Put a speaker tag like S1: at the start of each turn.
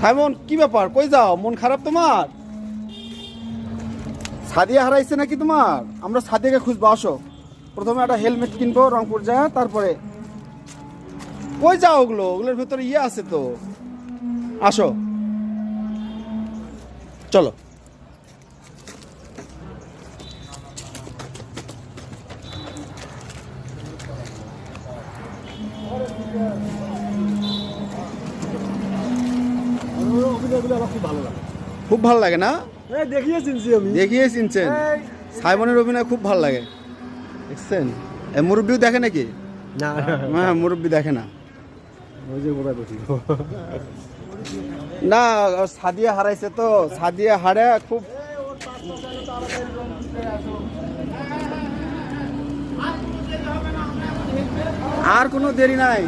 S1: Simon, কি ব্যাপার? কই যাও? মন খারাপ তোমার? সাদিয়া হারাইছে নাকি তোমার? আমরা সাদিয়াকে খুঁজবো, আসো। প্রথমে একটা হেলমেট কিনবো, রংপুর যা তারপরে। কই যাও ওগুলো? ওগুলোর ভেতরে ইয়ে আছে তো। আসো। চলো।
S2: অভিনয়গুলো আমার খুব ভালো লাগে।
S1: খুব ভালো লাগে না?
S2: এই দেখিয়ে চিনছি আমি।
S1: দেখিয়ে চিনছেন? সাইমনের অভিনয় খুব ভালো লাগে। দেখছেন? মুরব্বিও দেখে নাকি?
S2: না।
S1: হ্যাঁ মুরব্বি দেখে না।
S2: ওই যে
S1: না সাদিয়া হারাইছে তো। সাদিয়া হারে খুব আর কোনো দেরি নাই।